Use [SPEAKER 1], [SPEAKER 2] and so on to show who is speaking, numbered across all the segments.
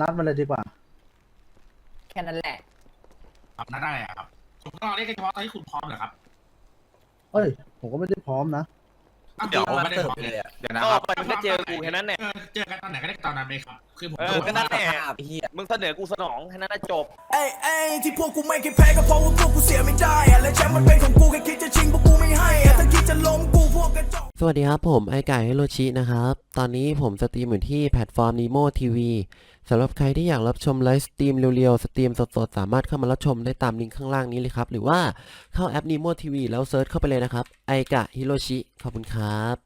[SPEAKER 1] นัดมาเลยดีกว่า
[SPEAKER 2] แค่นั้นแหละ
[SPEAKER 3] ครับน่าได้อะครับผมก็เรียกเฉพาะตอนที่คุณพร้อมเหรอครับ
[SPEAKER 1] เอ้ย ผมก็ไม่ได้พร้อมนะ
[SPEAKER 3] อ้าวเดี๋ยวผมไม่ได้พร้อมเลย
[SPEAKER 4] เดี๋ยวนะ
[SPEAKER 5] ก็
[SPEAKER 4] ครับ
[SPEAKER 5] ไปมันก็เจอกูแค่นั้นแหละ
[SPEAKER 3] เออเจอกันตอนไหนก็ได้ตอนนั้นเลยครับ คือผม
[SPEAKER 5] เออก็นั่นแหละ
[SPEAKER 2] ภาพเฮีย
[SPEAKER 5] มึงเสนอกูสนองแค่นั้นน่ะจบ
[SPEAKER 6] เอ้ยเอ้ยที่พวกกูไม่เคยแพ้ก็เพราะว่าพวกกูเสียไม่ได้อะและแชมป์มันเป็นของกูแค่คิดจะชิงพวกกูไม่ให้อะถ้าคิดจะล้มกูพวกกระจอก
[SPEAKER 7] สวัสดีครับผมไอไก่ฮิโรชินะครับ ตอนนี้ผมสตรีมอยู่ที่แพลตฟอร์ม Nemo TV สำหรับใครที่อยากรับชมไลฟ์สตรีมเรียวๆ สตรีมสดๆ สามารถเข้ามารับชมได้ตามลิงก์ข้างล่างนี้เลยครับ หรือว่าเข้าแอป Nemo TV แล้วเซิร์ชเข้าไปเลยนะครับ ไอกะฮิโรชิ ขอบคุณครับ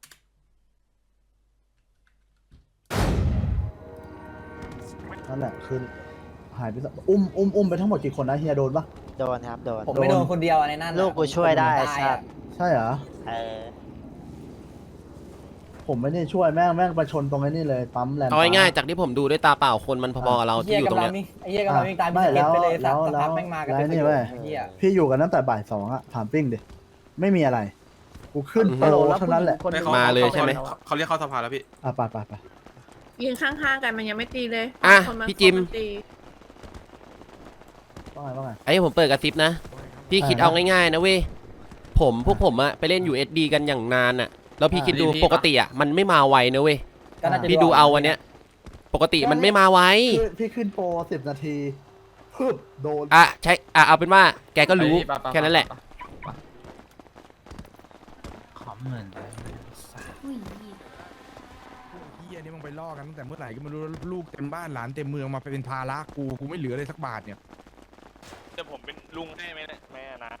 [SPEAKER 1] นั่นแหละคือหายไปสักอุ้มอุ้มอุ้มไปทั้งหมดกี่คนนะเฮียโดนปะ
[SPEAKER 8] โดนครับ โดน
[SPEAKER 2] ผมไม่โดนคนเดียวอะในนั้นอะ
[SPEAKER 8] ลูกกูช่วยได้
[SPEAKER 2] ผม
[SPEAKER 8] ไอ้สั
[SPEAKER 2] อะ
[SPEAKER 8] ตว์
[SPEAKER 1] ใช่เหรอ
[SPEAKER 8] เออ
[SPEAKER 1] ผมไม่ได้ช่วยแม่งแม่งไปชนตรงไอ้นี่เลยปั๊มแลนด์
[SPEAKER 7] เอาง่ายๆจากที่ผมดูด้วยตาเปล่าคนมันพอๆกับเรา
[SPEAKER 2] ไอ้เฮี
[SPEAKER 7] ที่
[SPEAKER 2] ย
[SPEAKER 7] อยู่ตรง
[SPEAKER 2] กำลัง
[SPEAKER 7] เนี้ย
[SPEAKER 2] มีไอ้เฮียกำลังมีตาม
[SPEAKER 1] ไม่
[SPEAKER 2] พิเศษไปเลย
[SPEAKER 1] แล้
[SPEAKER 2] สัต
[SPEAKER 1] ว
[SPEAKER 2] ว์สักพักแม่งมากัน
[SPEAKER 1] แล้ว
[SPEAKER 2] เป็น
[SPEAKER 1] นี่
[SPEAKER 2] ข
[SPEAKER 1] เว้
[SPEAKER 2] ย
[SPEAKER 1] ย
[SPEAKER 2] ไอ้เฮีย
[SPEAKER 1] พี่อยู่กันตั้งแต่บ่ายสองอะถามปิ้งดิไม่มีอะไร กูขึ้นโปรเท่านั้นแหละ
[SPEAKER 4] ไม่ข
[SPEAKER 7] มาเลยใช่ไหม
[SPEAKER 4] เขาเขาเรียกเข้าสภาแล้วพี่
[SPEAKER 1] อะไปไปไป
[SPEAKER 9] ยืนข้างๆกันมันยังไม่ตีเลย
[SPEAKER 7] อะ
[SPEAKER 9] คนน
[SPEAKER 7] พี่จิม
[SPEAKER 9] คนนตี
[SPEAKER 1] ว่าไงว่าไง
[SPEAKER 7] ไอ้ผมเปิดกระซิบนะ พี่คิด
[SPEAKER 1] อ่า
[SPEAKER 7] เอาง่ายๆนะเว้ย ผมพวกผมอะไปเล่น USD กันอย่างนานอะ แล้วพี่
[SPEAKER 1] อ่า
[SPEAKER 7] คิดดู
[SPEAKER 4] พี่
[SPEAKER 7] ปกติอะมันไม่มาไวนะเว้ย
[SPEAKER 2] ก็น่าจะ
[SPEAKER 7] พี่ดูเอาวันเนี้ยปกติมันไม่มาไว
[SPEAKER 1] คือพี่ขึ้นโปรสิบนาทีพึบโดน
[SPEAKER 7] อะใช่อะเอาเป็นว่าแกก็รู้แค่นั้นแหละ
[SPEAKER 4] ขอเงิน
[SPEAKER 10] เฮียนี่มึงไปล่อกันตั้งแต่เมื่อไหร่ก็ไม่รู้ลูกเต็มบ้านหลานเต็มเมืองมาเป็นภาระกูกูไม่เหลือเลยสักบาทเนี่ย
[SPEAKER 5] จะผมเป็นลุงให้ไหมเนี่ยแม่นะ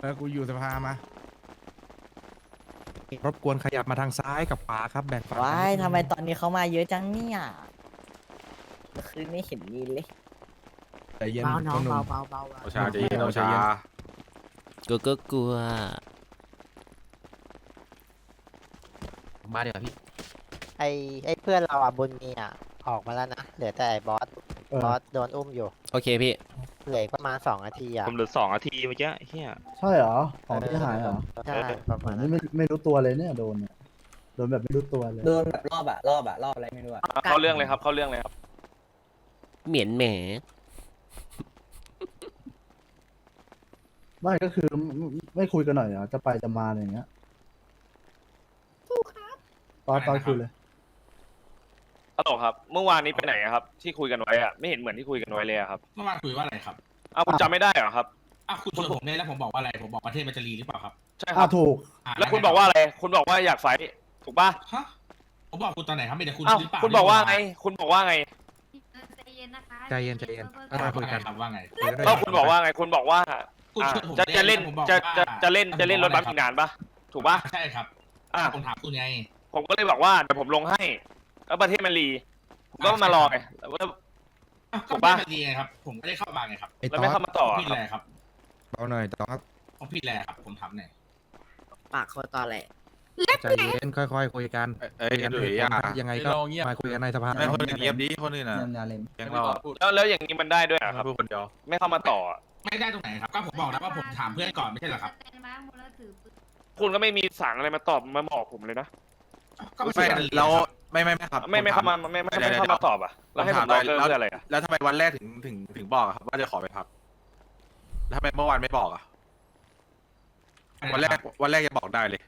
[SPEAKER 10] เออกูอยู่สภามา รบกวนขยับมาทางซ้ายกับขวาครับ แบ่งฝั่ง
[SPEAKER 8] ว้ายทำไมตอนนี้เขามาเยอะจังเนี่ยเมื่อคืนไม่เห็นมีเลย
[SPEAKER 10] ใจเย็น
[SPEAKER 9] เบาน้อง
[SPEAKER 10] พ่หนุ่ม
[SPEAKER 9] เบาเบาเบา
[SPEAKER 4] โอชาใจเย็นโอชา
[SPEAKER 7] กลัวก็กลัว
[SPEAKER 4] มาเดี๋ยวพี่
[SPEAKER 8] ไอไอเพื่อนเราอะบุญมีอะ ออกมาแล้วนะ เหลือแต่ไอ้บอส
[SPEAKER 1] เออบ
[SPEAKER 8] อสโดนอุ้มอยู่
[SPEAKER 7] โอเคพี่
[SPEAKER 8] เหลืออีกประมาณสองนาทีอะ
[SPEAKER 5] ผมเหลือสองนาทีเมื่อกี้เฮีย
[SPEAKER 1] ใช่เหรอ ของที่หายเหรอ
[SPEAKER 8] ใช่ประ
[SPEAKER 1] ผ
[SPEAKER 8] มาณ
[SPEAKER 1] ม
[SPEAKER 8] นั้
[SPEAKER 1] นี่
[SPEAKER 8] น
[SPEAKER 1] ไม่ไม่รู้ตัวเลยเนี่ยโดนเนี่ยโดนแบบไม่รู้ตัวเลย
[SPEAKER 2] โดนแบบรอบอะรอบอะรอบอะไรไม่รู้อะ
[SPEAKER 5] เข้าเรื่องเลยครับ เข้าเรื่องเลยครับ
[SPEAKER 7] เหมียนแหม
[SPEAKER 1] ไม่ก็คือไม่ไม่คุยกันหน่อยเหรอจะไปจะมาอะไรอย่างเงี้ยถูกครับตอนตอนคุยเลย
[SPEAKER 5] ฮัลโหลครับ เมื่อวานนี้ไปไหนอะครับ ที่คุยกันไว้อะไม่เห็นเหมือนที่คุยกันไว้เลยอะครับ
[SPEAKER 3] เมื่อวานคุยว่าอะไรครับ
[SPEAKER 5] อ้าวคุณจำไม่ได้เหรอครับ
[SPEAKER 3] อ้าวคุณชวนผมเนี่ยแล้วผมบอกว่าอะไร ผมบอกประเทศมันจะรีหรือเปล่าครับ
[SPEAKER 5] ใช่ค
[SPEAKER 1] อะ
[SPEAKER 5] รับ
[SPEAKER 1] ถูกะ
[SPEAKER 5] แล้วคุณบอกว่าอะไร คุณบอกว่าอยากไฟท์ถูกป่ะ
[SPEAKER 3] ฮะผมบอกคุณตอนไหนครับไม่ได้คุณ
[SPEAKER 5] อ้าว
[SPEAKER 3] หรือเปล่า
[SPEAKER 5] คุณบอกว่าไง คุณบอกว่าไง
[SPEAKER 9] ใจเย็นนะคะ
[SPEAKER 10] ใจเย็นใจเย็น
[SPEAKER 3] ว่า
[SPEAKER 10] ค่อยๆคุย
[SPEAKER 3] ไง
[SPEAKER 10] กัน
[SPEAKER 3] ครับว่าไง
[SPEAKER 5] ก็คุณบอกว่าไง คุณบอกว่า
[SPEAKER 3] คุณ
[SPEAKER 5] อะ
[SPEAKER 3] ชวนผม
[SPEAKER 5] จะจะเล่น
[SPEAKER 3] ผมบอก
[SPEAKER 5] จะ
[SPEAKER 3] ว่า
[SPEAKER 5] จะจะเล่นจะเล่นรถบัสอีกนานป่ะถูกป่ะ
[SPEAKER 3] ใช่ครับ
[SPEAKER 5] อะ
[SPEAKER 3] ผมถามคุณไง
[SPEAKER 5] ผมก็เลยบอกว่าเดี๋ยวผมลงให้ แล้วประเทศมันรีผมก็มารอไงแล้ว
[SPEAKER 3] อ้าว
[SPEAKER 5] ถู
[SPEAKER 3] ก็
[SPEAKER 5] กปะ
[SPEAKER 3] ไม่เป็นรีไงครับ ผมก็ได้เข้ามาไงครับ
[SPEAKER 10] ไอ้
[SPEAKER 5] แล้ว
[SPEAKER 10] ต๊
[SPEAKER 5] ไม่
[SPEAKER 10] อด
[SPEAKER 5] เข้ามาต่อ
[SPEAKER 3] ผมผิด
[SPEAKER 5] ค
[SPEAKER 3] แห
[SPEAKER 5] รับ
[SPEAKER 3] ละครับ
[SPEAKER 10] เบาหน่อยต๊อด
[SPEAKER 3] ผมผิดแหละครับ ผมทำเนี่ย
[SPEAKER 9] ปากเขาตอแหละ
[SPEAKER 10] ใจเย็นค่อยๆคุยกัน
[SPEAKER 4] เอ้ย
[SPEAKER 10] คุยกัน
[SPEAKER 4] หลุยอะ
[SPEAKER 10] ยังไงก็มาคุยกันในสภา
[SPEAKER 4] ไม่คนอื่นเงียบดิคนอื่นอะยังเราอะ
[SPEAKER 5] แล้วแล้วอย่างนี้มันได้ด้วยเหรอครับ
[SPEAKER 4] พูดคนเดียว
[SPEAKER 5] ไม่เข้ามาต่อ
[SPEAKER 3] ไม่ได้ตรงไหนครับ ก็ผมบอกแล้วว่าผมถามเพื่อนก่อนไม่ใช่เหรอครับ
[SPEAKER 5] คุณก็ไม่มีสั่งอะไรมาตอบมาบอกผมเลยนะ
[SPEAKER 3] ก็ไม่
[SPEAKER 4] ไม่
[SPEAKER 3] ใช่มันรี
[SPEAKER 4] แล้ว
[SPEAKER 3] ครับ
[SPEAKER 4] ไม่ไม่ไม่ครับ
[SPEAKER 5] ไม่ไม่
[SPEAKER 4] ผ
[SPEAKER 5] เข้ามา
[SPEAKER 4] ถ
[SPEAKER 5] ไม่ไม่
[SPEAKER 4] ดี๋ยว
[SPEAKER 5] ไม่
[SPEAKER 4] ดี๋ยว
[SPEAKER 5] เข้ามาตอบอะแล้วให้ผมรอเกิน
[SPEAKER 4] แล้ว
[SPEAKER 5] เพื่ออะไรอะ
[SPEAKER 4] แล้วทำไมวันแรกถึงถึงถึงบอกอะครับว่าจะขอไปพักแล้วทำไมเมื่อวานไม่บอกอะ วันแรกวันแรกยังบอกได้เลย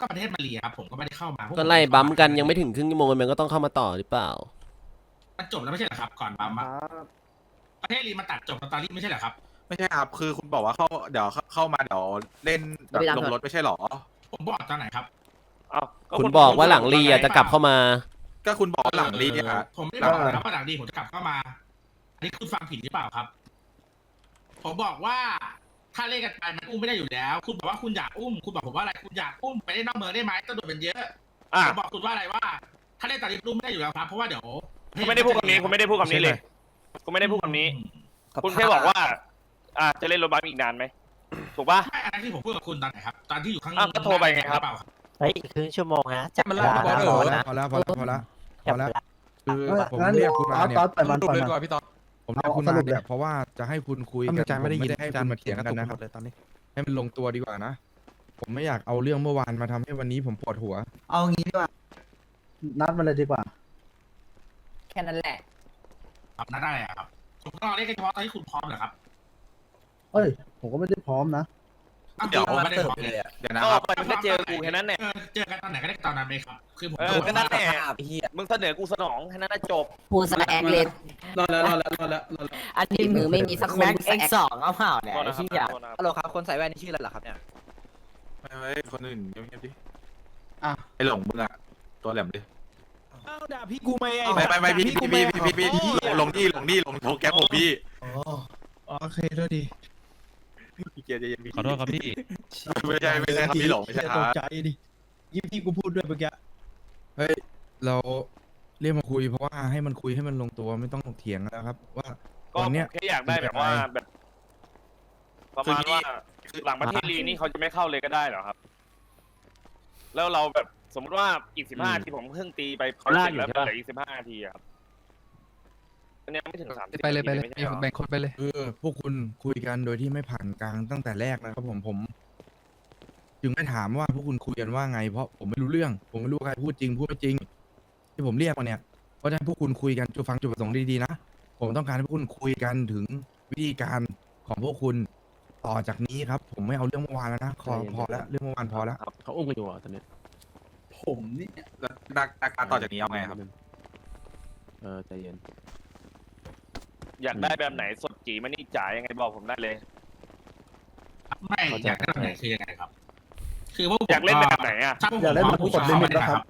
[SPEAKER 3] ก็ประเทศมารีครับผมก็ไม่ได้เข้ามาพว
[SPEAKER 7] ก็ไล่บัมป์กันยังไม่ถึงครึ่งชั่วโมงมันก็ต้องเข้ามาต่อหรือเปล่า
[SPEAKER 3] มันจบแล้วไม่ใช่เหรอครับก่อนบัมป์อะประเทศรีมันตัดจบสตอรี่ไม่ใช่เหรอครับ
[SPEAKER 4] ไม่ใช่ครับ คือคุณบอกว่าเข้าเดี๋ยวเข้าเข้ามาเดี๋ยวเล่นแบบลงรถไม่ใช่หรอ
[SPEAKER 3] ผมบอกตอนไหนครับ
[SPEAKER 5] อ้าว
[SPEAKER 7] คุณบอกว่าหลังรีอะจะกลับเข้ามา
[SPEAKER 4] ก็คุณบอกว่าหลังลีเนี่ย
[SPEAKER 3] ผมไม่ได้บอกนะว่าหลังรีผมจะกลับเข้ามา อันนี้คุณฟังผิดหรือเปล่าครับ ผมบอกว่าถ้าเล่นกันไปมันอุ้มไม่ได้อยู่แล้ว คุณบอกว่าคุณอยากอุ้ม คุณบอกผมว่าอะไร คุณอยากอุ้มไปเล่นนอกเมืองได้ไหมตำรวจมันเยอะ
[SPEAKER 5] อะ
[SPEAKER 3] ผมบอกคุณว่าอะไรว่า ถ้าเล่นตอนนี้อุ้มไม่ได้อยู่แล้วครับ เพราะว่าเดี๋ยว
[SPEAKER 5] คุณไม่ได้พูดคำนี้คุณไม่ได้พูดคำนี้เลยคุณไม่ได้พูดคำนี้ คุณแค่บอกว่า อ่าจะเล่นรถบัสอีกนานไหมถูกป่ะ
[SPEAKER 3] ไม่อันนั้นที่ผมพูดกับคุณตอนไหนครับ ตอนที่อยู่ข้าง
[SPEAKER 5] อ้าวก็โทรไปไงครับ
[SPEAKER 3] เปล่า
[SPEAKER 8] เฮ้ยอีกครึ่งชั่วโมงนะจับ
[SPEAKER 10] มัน
[SPEAKER 8] เว
[SPEAKER 10] ลาก
[SPEAKER 8] ลา
[SPEAKER 10] ไปก่อนเอ
[SPEAKER 8] นะ
[SPEAKER 10] อพอแล้วพอแล้วพอแล้วพอแล้ว
[SPEAKER 8] จับเวลา
[SPEAKER 10] คือ
[SPEAKER 1] เอ้ย
[SPEAKER 10] ผม
[SPEAKER 1] งั้น
[SPEAKER 10] เรียกคุณ
[SPEAKER 1] ต
[SPEAKER 10] มา
[SPEAKER 1] อน
[SPEAKER 10] เนี่
[SPEAKER 1] ตอยนปล่อยมันปล่อยมัน
[SPEAKER 10] ผมเรียกคุณ
[SPEAKER 1] เอา
[SPEAKER 10] มา
[SPEAKER 1] สรุปเลย
[SPEAKER 10] เนี่ยเพราะว่าจะให้คุณคุย
[SPEAKER 11] ถ้า
[SPEAKER 10] กั
[SPEAKER 11] มีการไม่ได้ยิน
[SPEAKER 10] ผให้
[SPEAKER 11] ให้
[SPEAKER 10] การ
[SPEAKER 11] จาน
[SPEAKER 10] มาเถียงกันนะครับ
[SPEAKER 11] เลยตอนนี้
[SPEAKER 10] ให้มันลงตัวดีกว่านะ ผมไม่อยากเอาเรื่องเมื่อวานมาทำให้วันนี้ผมปวดหัว
[SPEAKER 2] เอางี้ดีกว่า
[SPEAKER 1] นัดมาเลยดีกว่า
[SPEAKER 12] ค่นั้นแหละ
[SPEAKER 3] ครับนั่นได้อะครับผมก็รอเล่นกันเฉพาะตอนที่คุณพร้อมเหรอครับ
[SPEAKER 13] เอ้ย ผมก็ไม่ได้พร้อมนะ
[SPEAKER 3] อ้าว เดี๋ยวผมไม่ได้พร้อมเลย
[SPEAKER 4] เดี๋ยวนะ
[SPEAKER 5] ก็
[SPEAKER 4] ครับ
[SPEAKER 5] ไปมึงก็เจอกูแค่นั้นแหละ
[SPEAKER 3] เออเจอกันตอนไหนก็ได้ตอนนั้นไหมครับ คือผม
[SPEAKER 5] เออก็นั่นแหละ
[SPEAKER 12] ไอ้เหี้ย
[SPEAKER 5] มึงเสนอกูสนองแค่นั้นนะจบ
[SPEAKER 14] พูดสแอคเลน
[SPEAKER 15] รอแล้วรอแล้วรอแล้วรอแล้ว
[SPEAKER 14] อันนี้มือไม่มีสักคน
[SPEAKER 12] แม็ก
[SPEAKER 14] พูด
[SPEAKER 12] เอ็ก
[SPEAKER 14] แอค
[SPEAKER 12] สองเอาเปล่าเนี่ย
[SPEAKER 5] โทษ
[SPEAKER 12] ไอ้
[SPEAKER 5] นะครับ
[SPEAKER 12] เหี้ย
[SPEAKER 5] โทษนะครับ
[SPEAKER 12] ฮัลโหลครับ คนใส่แว่นนี่ชื่ออะไรเหรอครับเนี่ย
[SPEAKER 4] ไม่ไม่คนอื่นเงียบๆดิ
[SPEAKER 15] อะ
[SPEAKER 4] ไอหลงมึงอะตัวแหลมดิ
[SPEAKER 10] อ้าวด่าพี่กูไหมไอ้
[SPEAKER 4] ไม่ไม่ไม่พี่พี่พี่พี่พี่พี่ลงนี่ลงนี่ลงโทรแก๊ปผมพี่
[SPEAKER 15] โอเคโทษดี
[SPEAKER 4] พี่เกียร์ใจเย็นพี่
[SPEAKER 15] ขอโทษครับพี่
[SPEAKER 4] ไม่ใช่ไม่ใช่ครับพี่หลงไม่ใช่ค
[SPEAKER 15] ต
[SPEAKER 4] รั
[SPEAKER 15] ก
[SPEAKER 4] บ
[SPEAKER 15] ใจดิยี่ที่กูพูดด้วยเมื่อกี้
[SPEAKER 10] เฮ้ยเราเรียกมาคุยเพราะว่าให้มันคุยให้มันลงตัวไม่ต้องเถียงกันแล้วครับ ว่า
[SPEAKER 5] ก็
[SPEAKER 10] วันเนี้ย
[SPEAKER 5] แค่อยากได้แบบว่าแบบ ประมาณว่าหลังประเทศลีนี่เขาจะไม่เข้าเลยก็ได้เหรอครับ แล้วเราแบบสมมติว่าอีกสิบห้าทีผมเพิ่งตีไปเขาเสร็จแล้วเหลืออีกสิบห้านาทีอะครับ อันนี้ไม่ถึงสามสิบ
[SPEAKER 15] ไปเลยไปเลย
[SPEAKER 5] ไม่ใช่หรอ
[SPEAKER 15] แบ่งคนไปเลย
[SPEAKER 10] เออพวกคุณคุยกันโดยที่ไม่ผ่านกลางตั้งแต่แรกนะครับผมผม จึงไม่ถามว่าพวกคุณคุยกันว่าไงเพราะผมไม่รู้เรื่อง ผมไม่รู้ว่าใครพูดจริงพูดไม่จริง ที่ผมเรียกมาเนี่ยเพราะฉะนั้นพวกคุณคุยกันจุดฟังจุดประสงค์ดีๆนะผมต้องการให้พวกคุณคุยกันถึงวิธีการของพวกคุณต่อจากนี้ครับ ผมไม่เอาเรื่องเมื่อวานแล้วนะพอพอแล้วเรื่องเมื่อวานพอแล้ว
[SPEAKER 15] เขาอุ้มกันอยู่อะตอนนี้
[SPEAKER 13] ผมนี่
[SPEAKER 4] แล้วนักนักการต่อจากนี้เอาไงครับ
[SPEAKER 15] เออใจเย็น
[SPEAKER 5] อยากได้แบบไหนสดจีมันนี่จ่ายยังไงบอกผมได้เลย
[SPEAKER 3] ไม่อยากได้แบบไหนคือยังไงครับ คือว่าผม
[SPEAKER 5] อยากเล่นแบบไหนอะ
[SPEAKER 3] ถ้าพวก
[SPEAKER 13] อยากได้แบบ
[SPEAKER 3] ผม
[SPEAKER 13] กดลิมิตนะครับ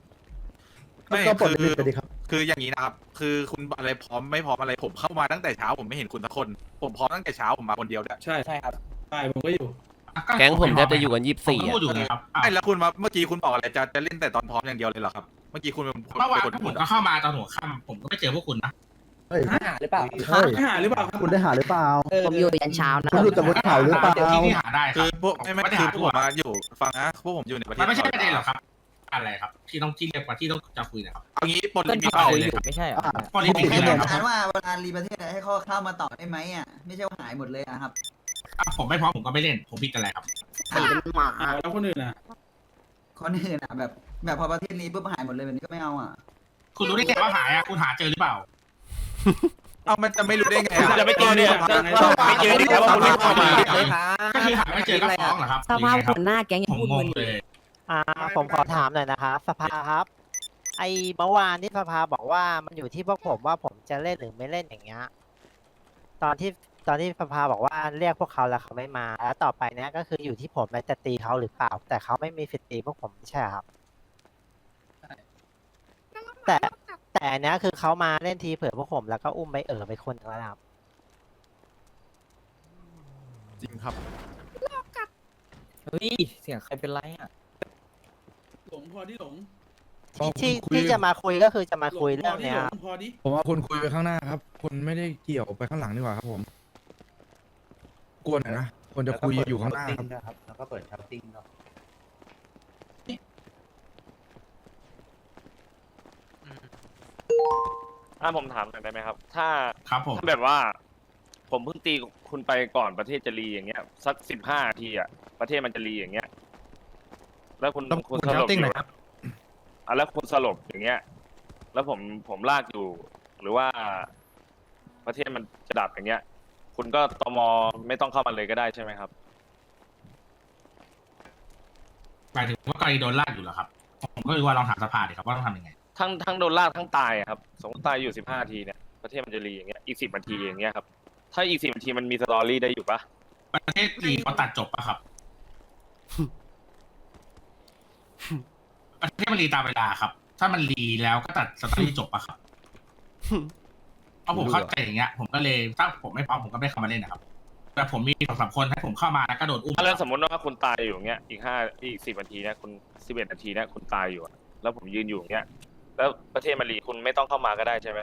[SPEAKER 4] ไม่
[SPEAKER 13] ก็ปลด
[SPEAKER 4] คือ
[SPEAKER 13] ลิมิตไปดิครับ
[SPEAKER 4] คืออย่างนี้นะครับ คือคุณอะไรพร้อมไม่พร้อมอะไรผมเข้ามาตั้งแต่เช้าผมไม่เห็นคุณสักคน ผมพร้อมตั้งแต่เช้าผมมาคนเดียวด้วย
[SPEAKER 15] ใช่
[SPEAKER 12] ใช่ครับ
[SPEAKER 15] ใช่ผมก็อยู่
[SPEAKER 7] แก๊งผมแทบจะอยู่กันยี่สิบ
[SPEAKER 3] ผม
[SPEAKER 7] สี่
[SPEAKER 3] ก็พูดอยู่เลยครับอ้าว
[SPEAKER 4] ไม่แล้วคุณมาเมื่อกี้คุณบอกอะไรจะจะเล่นแต่ตอนพร้อมอย่างเดียวเลยเหรอครับ เมื่อกี้คุณเป็นคน
[SPEAKER 3] เมื่อวาน
[SPEAKER 4] เป็นคน
[SPEAKER 3] ถ้าผ
[SPEAKER 4] พู
[SPEAKER 3] ม
[SPEAKER 4] ด
[SPEAKER 3] ก็
[SPEAKER 4] อะ
[SPEAKER 3] เข้ามาตอนหัวค่ำผมก็ไม่เจอพวกคุณนะ
[SPEAKER 13] เฮ้ย
[SPEAKER 12] หาหรือเปล่า
[SPEAKER 13] เฮ้ย
[SPEAKER 15] หาหรือเปล่าครับ
[SPEAKER 13] คุณได้หาหรือเปล่า
[SPEAKER 14] ผมอยู่ยันเช้านะ
[SPEAKER 13] คุณหลุดจากบนเขาหรือเปล่า
[SPEAKER 3] ดี๋ยวที่นี่หาได้ค
[SPEAKER 4] คื
[SPEAKER 3] รั
[SPEAKER 4] อบพวกไม่ไม่
[SPEAKER 3] ด้
[SPEAKER 4] คือ
[SPEAKER 3] หา
[SPEAKER 4] พวกผมมาอยู่ฟังนะพวกผมอยู่ในประเทศ
[SPEAKER 3] มันไม่ใช่ประเด็นหรอกครับ อะไรครับ ที่ต้องที่เรียกว่าที่ต้องจะคุยนะครับ
[SPEAKER 4] เอางี้ปลด
[SPEAKER 12] ก็
[SPEAKER 4] ลิมิ
[SPEAKER 12] ที่
[SPEAKER 4] ตเปล่า
[SPEAKER 12] คุย
[SPEAKER 4] เล
[SPEAKER 12] อยยู่
[SPEAKER 4] ครับ
[SPEAKER 12] ไม่ใช่เหรอ
[SPEAKER 13] อะ
[SPEAKER 3] พอลิมิตคืออะไรครับ
[SPEAKER 16] ว่าเวลารีประเทศให้เขาเข้ามาต่อได้ไหมอะไม่ใช่ว่าหายหมดเลยนะครับ
[SPEAKER 3] อะผมไม่พร้อมผมก็ไม่เล่น ผมผิดอะไรครับ
[SPEAKER 14] สีเป็นหมา
[SPEAKER 15] อ่าแล้วคนอื่นอะ
[SPEAKER 16] คนอื่นอะแบบแบบพอประเทศนี้ปุ๊บหายหมดเลยแบบนี้ก็ไม่เอาอะ
[SPEAKER 3] คุณรู้ได้ไงว่าหายอะ คุณหาเจอหรือเปล่า
[SPEAKER 4] เอามันจะไม่รู้ได้ไง
[SPEAKER 5] คุณ
[SPEAKER 4] อะ
[SPEAKER 5] จะไม่เจอเนี่ยไม่เจอที่แล้วว่าคุณไม่เข้ามา
[SPEAKER 12] เลยครับ
[SPEAKER 3] ก็คือหาไม่เจอก็ฟ้องเหรอครับ
[SPEAKER 14] สภาพ
[SPEAKER 3] หรือไงค
[SPEAKER 14] หั
[SPEAKER 3] รับ
[SPEAKER 14] วหน้าแก๊งยั
[SPEAKER 3] ผ
[SPEAKER 14] ง
[SPEAKER 3] ม
[SPEAKER 14] พูด
[SPEAKER 3] ง
[SPEAKER 14] มึ
[SPEAKER 3] ง
[SPEAKER 14] น
[SPEAKER 3] เลย
[SPEAKER 8] อ่าผมขอถามหน่อยนะครับสภาครับ ไอเมื่อวานที่สภาบอกว่ามันอยู่ที่พวกผมว่าผมจะเล่นหรือไม่เล่นอย่างเงี้ยตอนที่ตอนที่สภาบอกว่าเรียกพวกเขาแล้วเขาไม่มา แล้วต่อไปเนี้ยก็คืออยู่ที่ผมจะตีเขาหรือเปล่า แต่เขาไม่มีสิทธิ์ตีพวกผมไม่ใช่เหรอครับแต่ แต่อันเนี้ยคือเขามาเล่นทีเผื่อพวกผมแล้วก็อุ้มไปเออไปคนหนึงแล้วนะครับ
[SPEAKER 4] จริงครับ
[SPEAKER 12] เฮ้ย เสียงใครเป็นไรอะ
[SPEAKER 15] หลงพอดิหลง
[SPEAKER 10] พอ
[SPEAKER 8] ที่
[SPEAKER 10] คุณคุย
[SPEAKER 8] ที่จะมาคุยก็คือจะมาคุย
[SPEAKER 15] หล
[SPEAKER 8] เรื่อง
[SPEAKER 15] พอดิ
[SPEAKER 8] เนี้ย
[SPEAKER 15] หล
[SPEAKER 8] ครับ
[SPEAKER 15] งพอดิ
[SPEAKER 10] ผมว่าคนคุยไปข้างหน้าครับ คนไม่ได้เกี่ยวไปข้างหลังดีกว่าครับผมกวนหน่อยนะคนจะคุยอยู่ข้างหน้าครับ
[SPEAKER 13] แล้วก็เปิดชัตติ้งครับ
[SPEAKER 5] ถ้าผมถามหน่อยได้ไหมครับ ถ้า
[SPEAKER 3] ครับผม
[SPEAKER 5] ถ้าแบบว่า ผมเพิ่งตีคุณไปก่อนประเทศจะรีอย่างเงี้ย สักสิบห้าทีอะประเทศมันจะรีอย่างเงี้ย แล้วคุณ
[SPEAKER 10] ต้อง
[SPEAKER 5] คุณ
[SPEAKER 10] คุณ
[SPEAKER 5] สลบ
[SPEAKER 10] shouting
[SPEAKER 5] อ
[SPEAKER 10] หน่
[SPEAKER 5] ยู่
[SPEAKER 10] อยครับ
[SPEAKER 5] อะแล้วคุณสลบอย่างเงี้ย แล้วผมผมลากอยู่ หรือว่าประเทศมันจะดับอย่างเงี้ย คุณก็ตมไม่ต้องเข้ามาเลยก็ได้ใช่ไหมครับ
[SPEAKER 3] หมายถึงว่ากรณีโดนลากอยู่เหรอครับ ผมก็เลยว่าลองถามสภาดิครับว่าต้องทำยังไง
[SPEAKER 5] ทั้งทั้งโดนลากทั้งตายอะครับ สมมติตายอยู่สิบห้าทีเนี่ยประเทศมันจะรีอย่างเงี้ยอีกสิบนาทีอย่างเงี้ยครับ ถ้าอีกสิบนาทีมันมีสตอรี่ได้อยู่ปะ
[SPEAKER 3] ประเทศจีนเขาตัดจบปะครับ ประเทศมันรีตามเวลาครับ ถ้ามันรีแล้วก็ตัดสตอรี่จบปะครับเพราะผมเข้าใจอย่างเงี้ย ผมก็เลยถ้าผมไม่พร้อมผมก็ไม่เข้ามาเล่นนะครับ แต่ผมมีสองสามคนให้ผมเข้ามาแล้วก็โดนอุ้ม
[SPEAKER 5] อะแล้วสมมติว่าคุณตายอยู่อย่างเงี้ยอีกห้าอีกสิบนาทีเนี่ยคุณสิบเอ็ดนาทีเนี่ยคุณตายอยู่อะแล้วผมยืนอยู่อย่างเงี้ย แล้วประเทศมันรีคุณไม่ต้องเข้ามาก็ได้ใช่ไหม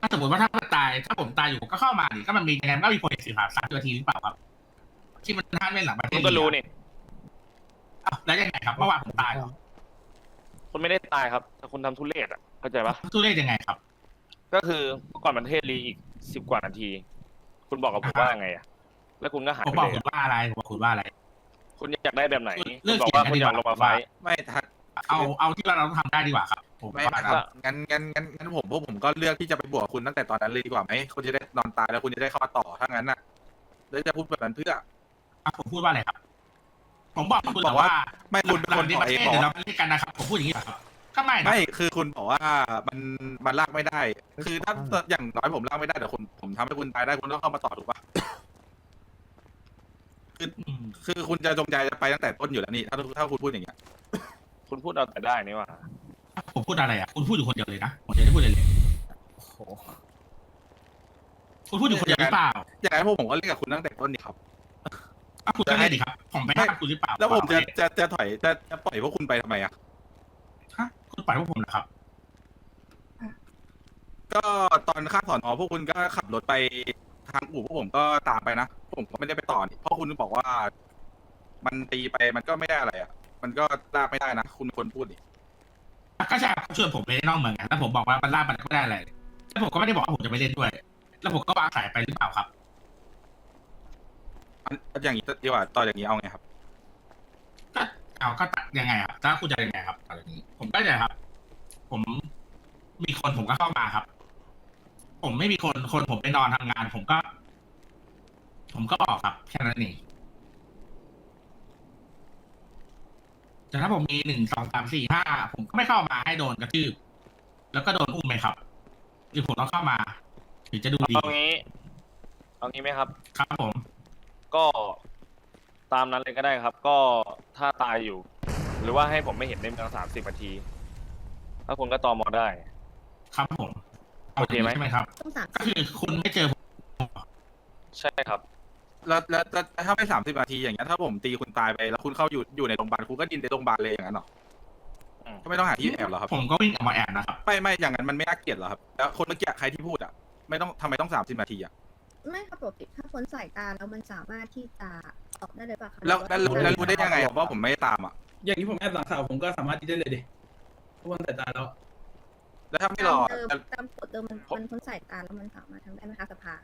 [SPEAKER 3] ถ้าสมมติว่าถ้ามันตาย ถ้าผมตายอยู่ผมก็เข้ามาดิก็มันมียังไงมันก็มีโปรเจกต์สิบสามสามนาทีหรือเปล่าครับที่มันท่านไม่หลังประเท
[SPEAKER 5] คุ
[SPEAKER 3] ศ
[SPEAKER 5] ณก็รู้นี่
[SPEAKER 3] อ้าวแล้วยังไงครับเมื่อวานผมตายเหรอ
[SPEAKER 5] คุณไม่ได้ตายครับแต่คุณทำทุเรศอะเข้าใจปะ
[SPEAKER 3] ตู้เลขยังไงครับ
[SPEAKER 5] ก็คือก่อนประเทศรีอีกสิบกว่านาที คุณบอกกับผมว่าไงอะแล้วคุณก็หาย
[SPEAKER 3] ผม
[SPEAKER 5] ไป
[SPEAKER 3] บอก
[SPEAKER 5] เลย
[SPEAKER 3] คุณ
[SPEAKER 5] อะ
[SPEAKER 3] ว่าอะไรผมบอกคุณว่าอะไร
[SPEAKER 5] คุณอยากได้แบบไหน
[SPEAKER 3] เลื
[SPEAKER 5] คุ
[SPEAKER 3] อก
[SPEAKER 5] ณบอกว่า
[SPEAKER 3] เขียน
[SPEAKER 5] คุณอยากลงมาไฟท์
[SPEAKER 4] ไม่ทัก
[SPEAKER 3] เอาเอาที่เราเราทำได้ดีกว่าครับ ผม
[SPEAKER 4] ไม่
[SPEAKER 3] ว่า
[SPEAKER 4] ไม่ครับ งั้นงั้นงั้นงั้นผมพวกผมก็เลือกที่จะไปบวกคุณตั้งแต่ตอนนั้นเลยดีกว่าไหมคุณจะได้นอนตายแล้วคุณจะได้เข้ามาต่อถ้างั้นน่ะแล้วจะพูดแบบนั้นเพื่อ
[SPEAKER 3] อะผมพูดว่าอะไรครับ ผมบอกคุณ
[SPEAKER 4] บอกว่า
[SPEAKER 3] ว่า
[SPEAKER 4] ไม่คุณเป็นคน
[SPEAKER 3] ที่
[SPEAKER 4] บ
[SPEAKER 3] ป
[SPEAKER 4] อก
[SPEAKER 3] ระ
[SPEAKER 4] เอ
[SPEAKER 3] เท
[SPEAKER 4] ง
[SPEAKER 3] ศ
[SPEAKER 4] บอก
[SPEAKER 3] เดี๋ยวเรา
[SPEAKER 4] ว่า
[SPEAKER 3] ไปเล่นกันนะครับ ผมพูดอย่างนี้เหรอครับก็ไม่นะ
[SPEAKER 4] ไม่คือคุณบอกว่ามันมันลากไม่ได้ คือถ้าอย่างน้อยผมลากไม่ได้แต่คุณผมทำให้คุณตายได้คุณต้องเข้ามาต่อถูกปะคือ
[SPEAKER 3] อืม
[SPEAKER 4] คือคุณจะจงใจจะไปตั้งแต่ต้นอยู่แล้วนี่ถ้าถ้าคุณพูดอย่างเงี้ย
[SPEAKER 5] คุณพูดเอาแต่ได้นี่หว่า
[SPEAKER 3] ผมพูดอะไรอะ คุณพูดอยู่คนเดียวเลยนะผมจะได้พูดเลยเลย
[SPEAKER 12] โอ้โห
[SPEAKER 3] คุณพูดอยู่คนเดียวหรือเปล่า
[SPEAKER 4] อย่างนั้นพวกผมก็เล่นกับคุณตั้งแต่ต้นนี่ครับ
[SPEAKER 3] อะคุณก็เล่นดิครับ ผมไปห้ามคุณหรือเปล่า
[SPEAKER 4] แล้วผมจะจะจะถอยจะจะปล่อยพวกคุณไปทำไมอะ
[SPEAKER 3] ฮะคุณปล่อยพวกผมนะครับ
[SPEAKER 4] ก็ตอนข้ามสอนอพวกคุณก็ขับรถไปทางอู่พวกผมก็ตามไปนะผมก็ไม่ได้ไปต่อนี่เพราะคุณบอกว่า มันตีไปมันก็ไม่ได้อะไรอะ มันก็ลากไม่ได้นะ คุณเป็นคนพูดนี่
[SPEAKER 3] ก็ใช่ครับชวนผมไปนอกเมืองไงแล้วผมบอกว่ามันล่ามันก็ไม่ได้อะไรแล้วผมก็ไม่ได้บอกว่าผมจะไปเล่นด้วย แล้วผมก็วางสายไปหรือเปล่าครับ
[SPEAKER 4] อันอย่างนี้ดีกว่าต่ออย่างนี้เอาไงครับ
[SPEAKER 3] ก็เอาก็ตัดยังไงครับถ้าคุณจะยังไงครับตอนนี้ ผมก็เนี่ยครับ ผมมีคนผมก็เข้ามาครับ ผมไม่มีคนคนผมไปนอนทำงาน ผมก็ ผมก็ออกครับแค่นั้นเอง แต่ถ้าผมมีหนึ่งสองสามสี่ห้าผมก็ไม่เข้ามาให้โดนกระทืบแล้วก็โดนอุ้มไหมครับ หรือผมต้องเข้ามาถึงจะดูดี
[SPEAKER 5] เอางี้เอางี้ไหมครับ
[SPEAKER 3] ครับผม
[SPEAKER 5] ก็ตามนั้นเลยก็ได้ครับ ก็ถ้าตายอยู่ หรือว่าให้ผมไม่เห็นในเมืองสามสิบนาที ถ้าคุณก็ตอมอได้
[SPEAKER 3] ครับผม
[SPEAKER 5] โอเคไหม
[SPEAKER 3] ใช่ไหมครับ
[SPEAKER 17] ต้องสาม
[SPEAKER 3] ก็คือคุณไม่เจอผม
[SPEAKER 5] ใช่ครับ
[SPEAKER 4] แล้วแล้วแล้วถ้าไม่สามสิบนาทีอย่างเงี้ยถ้าผมตีคุณตายไปแล้วคุณเข้าอยู่อยู่ในโรงพยาบาลคุณก็ดินในโรงพยาบาลเลยอย่างนั้นเหรอ
[SPEAKER 5] อืม
[SPEAKER 4] ก็ไม่ต้องหาที่แอบเหรอครับ
[SPEAKER 3] ผมก็วิ่งออกมาแอบนะครับ
[SPEAKER 4] ไม่ไม่อย่างนั้นมันไม่น่าเกลียดเหรอครับ แล้วคนเมื่อกี้ใครที่พูดอะไม่ต้องทำไมต้องสามสิบนาทีอะ
[SPEAKER 17] ไม่ครับปกติถ้าพ้นสายตาแล้วมันสามารถที่จะออกได้เลยป่ะคะ
[SPEAKER 4] แล้วแล้วรู้แล้วรู้ได้ยังไงอะว่าผมไม่ได้ตามอะ
[SPEAKER 15] อย่างนี้ผมแอบหลังข่าวผมก็สามารถดีได้เลยดิทุกคนแต่ตาแล้ว
[SPEAKER 4] แล้วถ้าไม่รอ
[SPEAKER 17] ตามเดิม
[SPEAKER 4] แล้ว
[SPEAKER 17] ตามกฎเดิมมันมันพ้นสายตาแล้วมันสามารถทำได้ไหมคะสภา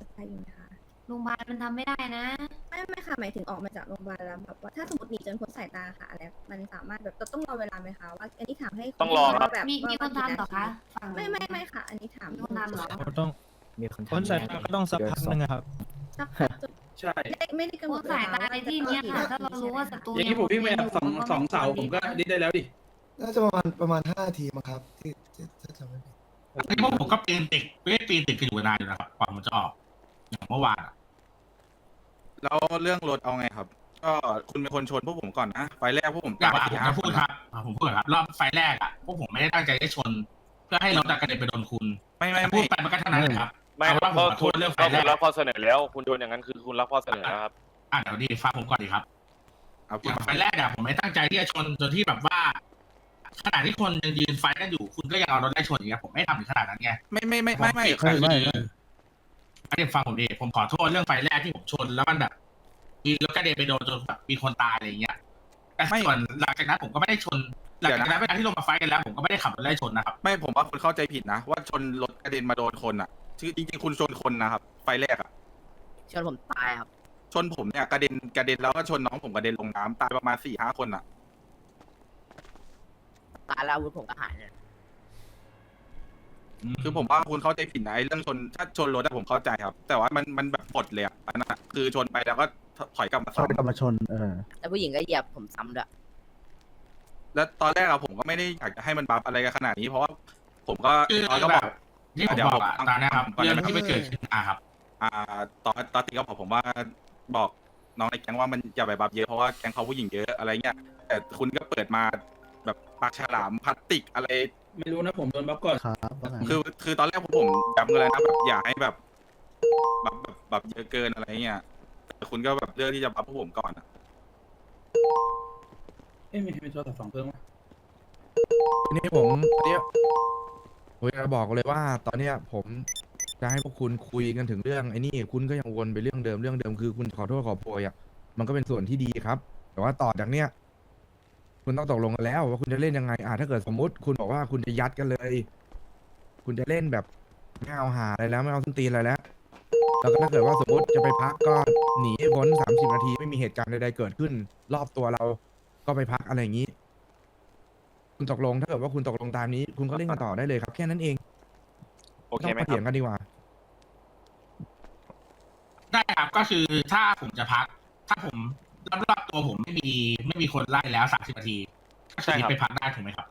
[SPEAKER 17] สภาอยู่นะคะ
[SPEAKER 18] โรงพยาบาลมันทำไม่ได้นะ
[SPEAKER 17] ไม่ไม่ค่ะหมายถึงออกมาจากโรงพยาบาลแล้วแบบว่าถ้าสมมติหนีจนพ้นสายตาค่ะอะไรมันสามารถแบบต้องรอเวลาไหมคะว่าอันนี้ถามให้น
[SPEAKER 5] ต้องรอครับ
[SPEAKER 17] แบบ
[SPEAKER 18] มี
[SPEAKER 17] ว่า
[SPEAKER 18] มีคนทำเหรอคะฝั่ง
[SPEAKER 17] ไม่ไม่ไม่ค่ะ อันนี้ถาม
[SPEAKER 18] มีคนทำเหรอ
[SPEAKER 12] ต้องมีคนทำแน่เลย
[SPEAKER 10] ต้องสักพักนึงครับ
[SPEAKER 17] สักพักจน
[SPEAKER 15] ใช่
[SPEAKER 17] ไม่ได้ไม่ได้กำหน
[SPEAKER 18] พ้
[SPEAKER 17] ด
[SPEAKER 18] นสายตาในที่เนี้ยค่ะถ้าเรารู้ว่าศัตรู
[SPEAKER 15] อย่างนี้ผมวิ่งไปแอบสองสองเสาผมก็ดีได้แล้วดิ
[SPEAKER 13] น่าจะประมาณประมาณห้าทีมั้งครับที่ที่ถ้าจำไม่ผิด
[SPEAKER 3] อันนี้พวกผมก็ปีนติดไม่ได้ปีนติดกันอยู่นานอยู่นะครับกว่าผมจะออก อย่างเมื่อวานอะ
[SPEAKER 4] แล้วเรื่องรถเอาไงครับ ก็คุณเป็นคนชนพวกผมก่อนนะไฟล์แรกพวกผม
[SPEAKER 3] อย่าง
[SPEAKER 4] ตาย
[SPEAKER 3] ผม
[SPEAKER 4] สี่
[SPEAKER 3] จะ
[SPEAKER 4] ห้า
[SPEAKER 3] พู
[SPEAKER 4] ค
[SPEAKER 3] ด
[SPEAKER 4] น
[SPEAKER 3] ครับอะผมพูดก่อนครับรอบไฟล์แรกอะพวกผมไม่ได้ตั้งใจจะชน เพื่อให้รถอะกระเด็นไปโดนคุณ
[SPEAKER 4] ไม่ไม่
[SPEAKER 3] แต่พู
[SPEAKER 4] ไม่
[SPEAKER 3] ดไปมันก็เท่านั้นแหละครับ
[SPEAKER 5] ไม่
[SPEAKER 3] เอา
[SPEAKER 5] ค
[SPEAKER 3] เป็
[SPEAKER 5] รั
[SPEAKER 3] น
[SPEAKER 5] บ
[SPEAKER 3] ว่าผมขอโท
[SPEAKER 5] ก็คุ
[SPEAKER 3] ษ
[SPEAKER 5] ณ
[SPEAKER 3] เรื่องไฟ
[SPEAKER 5] ก็
[SPEAKER 3] ล์แร
[SPEAKER 5] คุณ
[SPEAKER 3] ก
[SPEAKER 5] รับข้อเสนอแล้ว คุณโดนอย่างนั้นคือคุณรับข้อเสนอแล้วครับ
[SPEAKER 3] อะเดี๋ยวดีฟังผมก่อนดีครับ
[SPEAKER 4] เอา
[SPEAKER 3] อ
[SPEAKER 4] พูด
[SPEAKER 3] ย่าง
[SPEAKER 4] มา
[SPEAKER 3] ไฟล์แรกอะผมไม่ตั้งใจที่จะชนจนที่แบบว่า ขณะที่คนยังยืนไฟล์กันอยู่ คุณก็ยังเอารถไล่ชนอย่างเงี้ยผมไม่ทำถึงขนาดนั้นไง
[SPEAKER 4] ไม่ไม่ไม่ไม่ไม่
[SPEAKER 3] ผ
[SPEAKER 13] ไม่ไม่
[SPEAKER 3] คื ออันนี้ฟังผมดีผมขอโทษเรื่องไฟล์แรกที่ผมชน แล้วมันแบบมีรถกระเด็นไปโดนจนแบบมีคนตายอะไรอย่างเงี้ยแต่ส่วนหลังจากนั้นผมก็ไม่ได้ชน หลังจากนั้นเวลาที่ลงมาไฟล์กันแล้ว ผมก็ไม่ได้ขับรถไล่ชนนะครับ
[SPEAKER 4] ไม่ผมว่าคุณเข้าใจผิดนะ ว่าชนรถกระเด็นมาโดนคนอะคือจริงๆคุณชนคนนะครับ ไฟล์แรกอะ
[SPEAKER 14] ชวนผมตายครับ
[SPEAKER 4] ชนผมเนี่ยกระเด็นกระเด็นแล้วก็ชนน้องผมกระเด็นลงน้ำตายประมาณสี่ห้าคนอะ
[SPEAKER 14] ตายแล้วอาวุธผมก็หายเนี่ย
[SPEAKER 4] คือผมว่าคุณเข้าใจผิดนะไอ้เรื่องชนถ้าชนรถอะผมเข้าใจครับ แต่ว่ามันมันแบบปลดเลยอะอันนั้นอะคือชนไปแล้วก็ถอยกลับมา
[SPEAKER 13] ชอบ
[SPEAKER 4] ซ้ำ
[SPEAKER 13] กลับมาชน เออ
[SPEAKER 14] แล้วผู้หญิงก็เหยียบผมซ้ำด้วย
[SPEAKER 4] แล้วตอนแรกอะผมก็ไม่ได้อยากจะให้มันบัฟอะไรกันขนาดนี้ เพราะว่าผมก็
[SPEAKER 3] คือ
[SPEAKER 4] ตอนก็
[SPEAKER 3] แบบ
[SPEAKER 4] อบก
[SPEAKER 3] ที่ผม
[SPEAKER 4] เดี๋ยว
[SPEAKER 3] บอกอะ
[SPEAKER 4] ผม
[SPEAKER 3] ตอนนี้ครับ
[SPEAKER 4] ผมก่อน
[SPEAKER 3] เรื่อง
[SPEAKER 4] ได้ไหม
[SPEAKER 3] ที่ไม่เกิดขึ้นอะครับ
[SPEAKER 4] อ่าตอนตอนตีก็บอกผมว่าบอกน้องในแก๊งว่ามันอย่าไปบัฟเยอะเพราะว่าแก๊งเขาผู้หญิงเยอะอะไรเงี้ยแต่คุณก็เปิดมาแบบปากฉลามพลาสติกอะไร
[SPEAKER 15] ไม่รู้นะผมโดนบัฟก่อน
[SPEAKER 13] ครับว่าไง
[SPEAKER 4] คือคือตอนแรกผมผมย้ำเลยนะแบบอย่าให้แบบแบบแบบแบบเยอะเกินอะไรเงี้ยแต่คุณก็แบบเลือกที่จะบัฟพวกผมก่อนอะ
[SPEAKER 15] เอ้ยมีมีโทรศัพท์สองเครื่องวะ
[SPEAKER 10] ทีนี้ผมอันเนี้ยผมจะบอกเลยว่า ตอนเนี้ยผมจะให้พวกคุณคุยกันถึงเรื่องไอ้นี่คุณก็ยังวนไปเรื่องเดิมเรื่องเดิมคือคุณขอโทษขอโพยอะมันก็เป็นส่วนที่ดีครับ แต่ว่าต่อจากเนี้ย คุณต้องตกลงกันแล้วว่าคุณจะเล่นยังไงอ่าถ้าเกิดสมมุติคุณบอกว่าคุณจะยัดกันเลย คุณจะเล่นแบบไม่เอาหาอะไรแล้วไม่เอาส้นตีนอะไรแล้วแล้วก็ถ้าเกิดว่าสมมติจะไปพักก็หนีพ้นสามสิบนาทีไม่มีเหตุการณ์ใดๆเกิดขึ้น รอบตัวเราก็ไปพักอะไรอย่างนี้ คุณตกลงถ้าเกิดว่าคุณตกลงตามนี้ คุณก็เล่นกันต่อได้เลยครับ แค่นั้นเอง
[SPEAKER 5] โอเค
[SPEAKER 10] ต้อง
[SPEAKER 5] ไหม
[SPEAKER 10] มา
[SPEAKER 5] ครั
[SPEAKER 10] เถีย
[SPEAKER 5] บ
[SPEAKER 10] งกันดีกว่า
[SPEAKER 3] ได้ครับก็คือถ้าผมจะพัก ถ้าผม รอบๆตัวผมไม่มีไม่มีคนไล่แล้วสามสิบนาทีก็
[SPEAKER 5] ใช่ครับ
[SPEAKER 3] ไปพักได้ถูกไหมครับ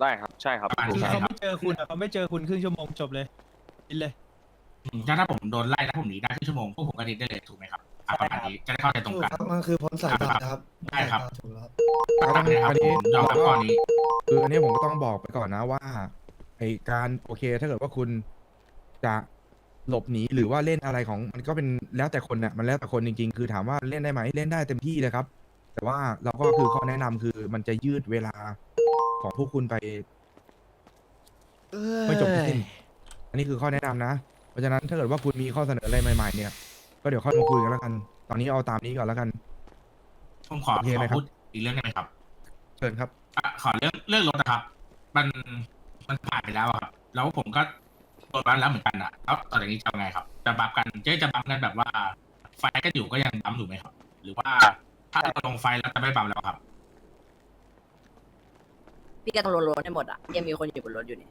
[SPEAKER 5] ได้ครับ ใช่ครับ
[SPEAKER 3] ประมาณ
[SPEAKER 5] ถูก
[SPEAKER 3] นี้
[SPEAKER 5] ใช่
[SPEAKER 3] ใช่
[SPEAKER 5] ครับ
[SPEAKER 3] ครับ
[SPEAKER 15] เจอคุณอะเขาไม่เจอคุณครึ่งชั่วโมงจบเลยกินเลย
[SPEAKER 3] อืมถ้าถ้าผมโดนไล่แล้วผมหนีได้ครึ่งชั่วโมงพวกผมก็ดิ้นได้เลยถูกไหมครับอะประมาณนี้จะได้เข้าใจตรงกัน
[SPEAKER 13] มันคือพ้นสายตาครับ
[SPEAKER 3] ได้ครับ
[SPEAKER 13] ถูกแล้วครับ
[SPEAKER 3] ประมาณนี้ครับผมยอมรับข้อนี้
[SPEAKER 10] คืออันนี้ผมก็ต้องบอกไปก่อนนะว่าไอการโอเคถ้าเกิดว่าคุณจะ หลบหนีหรือว่าเล่นอะไรของมันก็เป็นแล้วแต่คนน่ะมันแล้วแต่คนจริงๆ คือถามว่าเล่นได้ไหมเล่นได้เต็มที่เลยครับ แต่ว่าเราก็คือข้อแนะนำคือมันจะยืดเวลาของพวกคุณไป ไม่จบไม่สิ้น อันนี้คือข้อแนะนำนะ เพราะฉะนั้นถ้าเกิดว่าคุณมีข้อเสนออะไรใหม่ๆเนี่ย ก็เดี๋ยวค่อยมาคุยกันแล้วกัน ตอนนี้เอาตามนี้ก่อนแล้วกัน
[SPEAKER 3] ผมขอ
[SPEAKER 10] โอเค
[SPEAKER 3] ข
[SPEAKER 10] ไหม
[SPEAKER 3] อ
[SPEAKER 10] ครับ
[SPEAKER 3] พูดอีกเรื่องได้ไหมครับ
[SPEAKER 10] เชิญครับ
[SPEAKER 3] อะขอเรื่องเรื่องรถนะครับ มันมันผ่านไปแล้วอะครับ แล้วผมก็ โดนบัฟแล้วเหมือนกันอะแล้วต่อจากนี้จะยังไงครับ จะบัฟกันจะจะบัฟกันแบบว่า ไฟก็อยู่ก็ยังบัฟถูกไหมครับ หรือว่าถ้าเราลงไฟแล้วจะไม่บัฟแล้วครับ
[SPEAKER 14] พี่ก็ต้องลดรถให้หมดอะยังมีคนอยู่บนรถอยู่นี่